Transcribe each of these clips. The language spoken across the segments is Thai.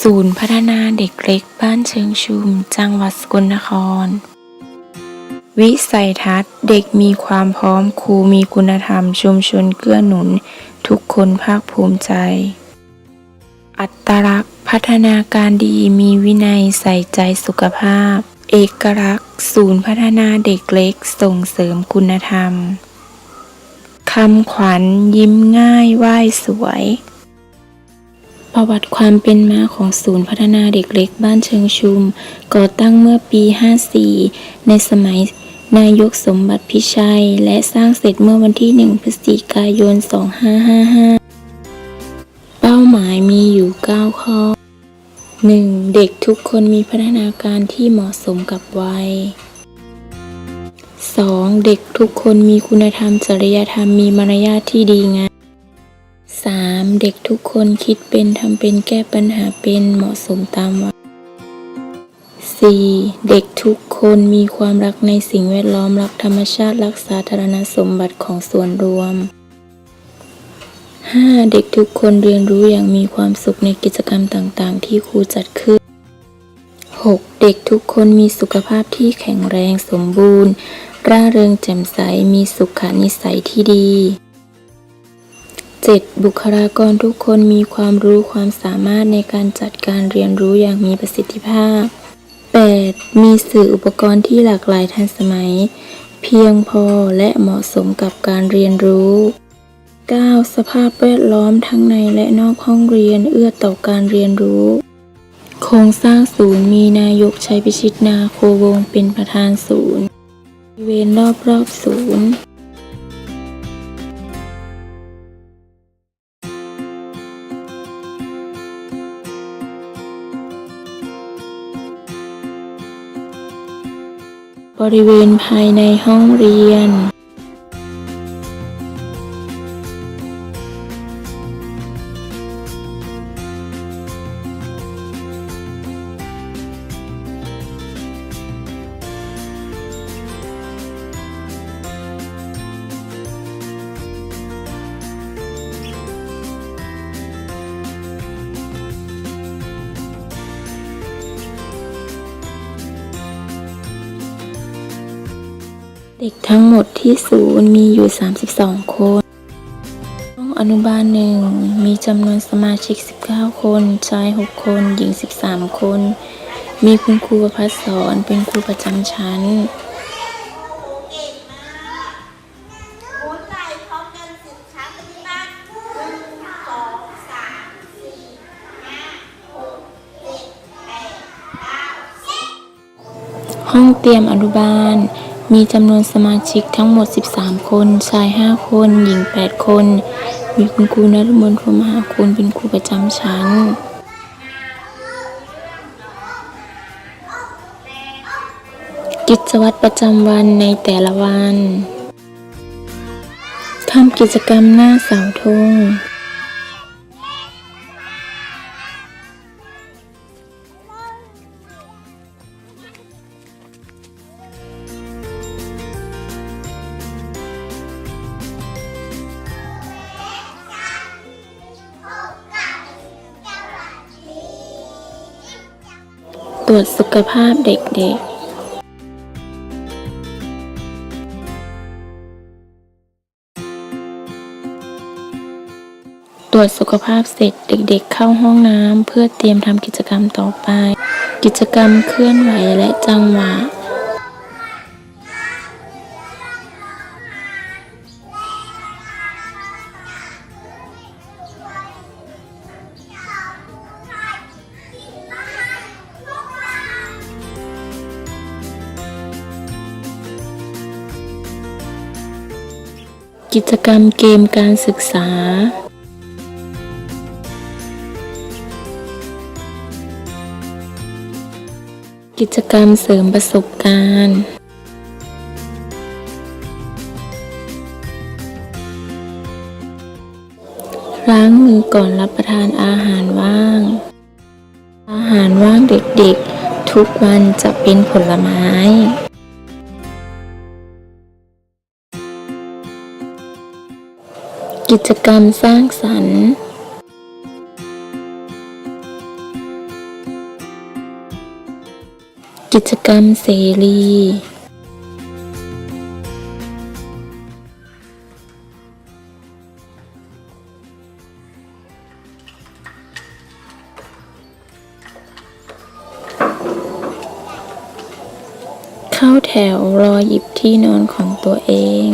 ศูนย์พัฒนาเด็กเล็กบ้านเชิงชุม จังหวัดสกลนคร วิสัยทัศน์เด็กมีความพร้อมครูมีคุณธรรม ชุมชนเกื้อหนุน ทุกคนภาคภูมิใจ อัตลักษณ์ พัฒนาการดีมีวินัยใส่ใจสุขภาพ เอกลักษณ์ ศูนย์พัฒนาเด็กเล็กส่งเสริมคุณธรรมคำขวัญยิ้มง่ายไหว้สวย ประวัติความเป็นมาของศูนย์พัฒนาเด็กเล็กบ้านเชิงชุม ก่อตั้งเมื่อปี 54 ในสมัยนายกสมบัติพิชัย และสร้างเสร็จเมื่อวันที่ 1 พฤศจิกายน 2555 เป้าหมายมีอยู่ 9 ข้อ 1. เด็กทุกคนมีพัฒนาการที่เหมาะสมกับวัย 2. เด็กทุกคนมีคุณธรรมจริยธรรมมีมารยาทที่ดีงาม 3. เด็กทุกคนคิดเป็นทำเป็นแก้ปัญหาเป็นเหมาะสมตามวัย 4. เด็กทุกคนมีความรักในสิ่งแวดล้อมรักธรรมชาติรักสาธารณสมบัติของส่วนรวม 5. เด็กทุกคนเรียนรู้อย่างมีความสุขในกิจกรรมต่างๆ ที่ครูจัดขึ้น 6. เด็กทุกคนมีสุขภาพที่แข็งแรงสมบูรณ์ ร่าเริงแจ่มใสมีสุขนิสัยที่ดี 7. บุคลากรทุกคนมีความรู้ความสามารถในการจัดการเรียนรู้อย่างมีประสิทธิภาพ 8. มีสื่ออุปกรณ์ที่หลากหลายทันสมัย เพียงพอและเหมาะสมกับการเรียนรู้ 9. สภาพแวดล้อมทั้งในและนอกห้องเรียนเอื้อต่อการเรียนรู้ โครงสร้างศูนย์มีนายกชัยพิชิตนาโควงเป็นประธานศูนย์บริเวณรอบๆศูนย์ บริเวณภายในห้องเรียน เด็กทั้งหมดที่ศูนย์มีอยู่ 32 คนห้องอนุบาลหนึ่งมีจำนวนสมาชิก 19 คน ชาย 6 คน หญิง 13 คน มีคุณครูประพัฒสอนเป็นครูประจำชั้นห้องเตรียมอนุบาล มีจำนวนสมาชิกทั้งหมด 13 คน ชาย 5 คน หญิง 8 คน มีคุณครูนฤมลพรมหาคุณเป็นครูประจำชั้นกิจวัตรประจำวันในแต่ละวัน ทำกิจกรรมหน้าเสาธง ตรวจสุขภาพเด็กๆตรวจสุขภาพเสร็จเด็กๆเข้าห้องน้ำเพื่อเตรียมทำกิจกรรมต่อไป กิจกรรมเคลื่อนไหวและจังหวะ กิจกรรมเกมการศึกษา กิจกรรมเสริมประสบการณ์ ล้างมือก่อนรับประทานอาหารว่าง อาหารว่างเด็กๆ ทุกวันจะเป็นผลไม้ กิจกรรมสร้างสรรค์ กิจกรรมเสรี เข้าแถวรอหยิบที่นอนของตัวเอง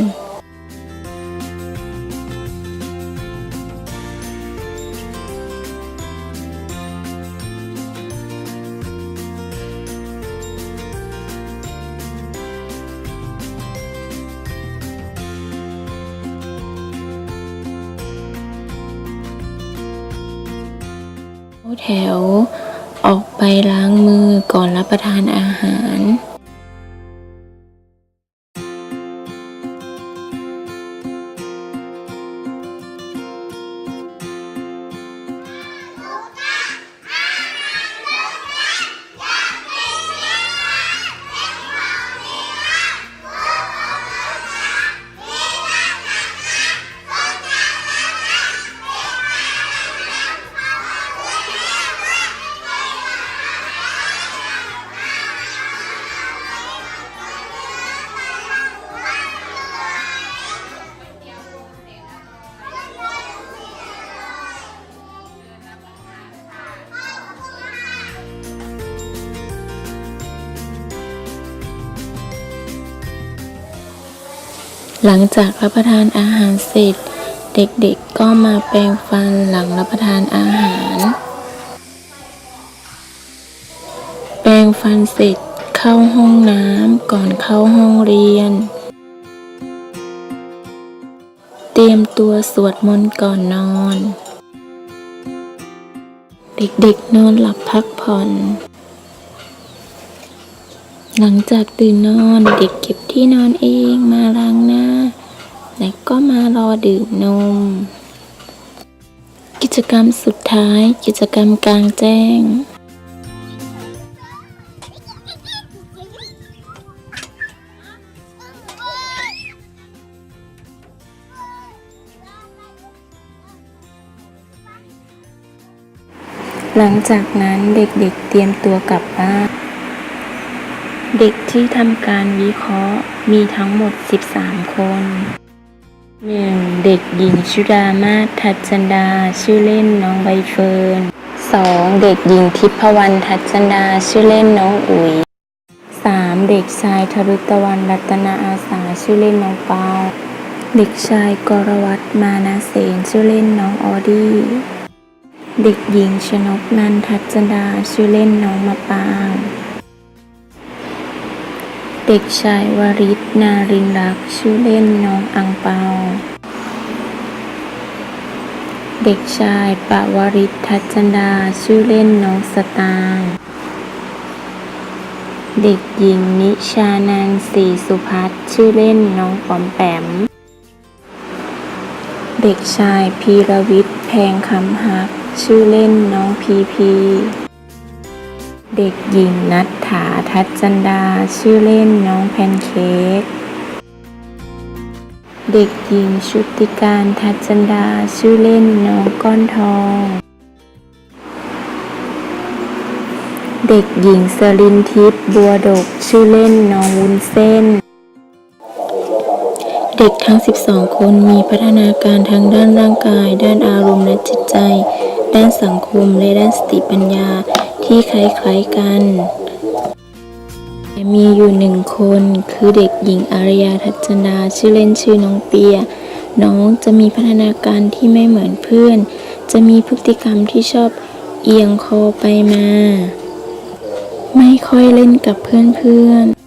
แถว ออกไปล้างมือก่อนรับประทานอาหาร หลังจากรับประทานอาหารเสร็จ เด็กๆก็มาแปรงฟันหลังรับประทานอาหาร แปรงฟันเสร็จเข้าห้องน้ำก่อนเข้าห้องเรียน เตรียมตัวสวดมนต์ก่อนนอน เด็กๆนอนหลับพักผ่อน หลังจากตื่นนอนเด็กเก็บที่นอนเองมาล้างหน้า และก็มารอดื่มนม กิจกรรมสุดท้ายกิจกรรมกลางแจ้ง หลังจากนั้นเด็กๆเตรียมตัวกลับบ้าน เด็กที่ทำการวิเคราะห์มีทั้งหมด 13 คน 1. เด็กหญิงชุดามาศทัจจันดา ชื่อเล่นน้องใบเฟิร์น 2. เด็กหญิงทิพวรรณทัจจันดา ชื่อเล่นน้องอุ๋ย 3. เด็กชายทรุตวันรัตนาอาสา ชื่อเล่นน้องเปา เด็กชายกรวัตมานาเสนชื่อเล่นน้องออดี้ เด็กหญิงชนกนันทัจจันดา ชื่อเล่นน้องมะปาง เด็กชายวริศนารินรักชื่อเล่นน้องอังเปา เด็กชายปวริศทัจจันดาชื่อเล่นน้องสตางเด็กหญิงนิชานันท์ศรีสุพัฒชื่อเล่นน้องปอมแปม เด็กชายพีรวิทย์แพงคำฮัก ชื่อเล่นน้องพีพี เด็กหญิงนัทถาทัศจันดา ชื่อเล่นน้องแพนเค้ก เด็กหญิงชุติการทัศจันดา ชื่อเล่นน้องก้อนทอง เด็กหญิงสลินทิพย์บัวดก ชื่อเล่นน้องวุ้นเส้น เด็กทั้ง 12 คนมีพัฒนาการทางด้านร่างกาย ด้านอารมณ์และจิตใจ ด้านสังคมและด้านสติปัญญาที่คล้ายๆกันมีอยู่หนึ่งคนคือเด็กหญิงอารยาทัจนาชื่อเล่นชื่อน้องเปีย น้องจะมีพัฒนาการที่ไม่เหมือนเพื่อน จะมีพฤติกรรมที่ชอบเอียงคอไปมา ไม่ค่อยเล่นกับเพื่อนๆ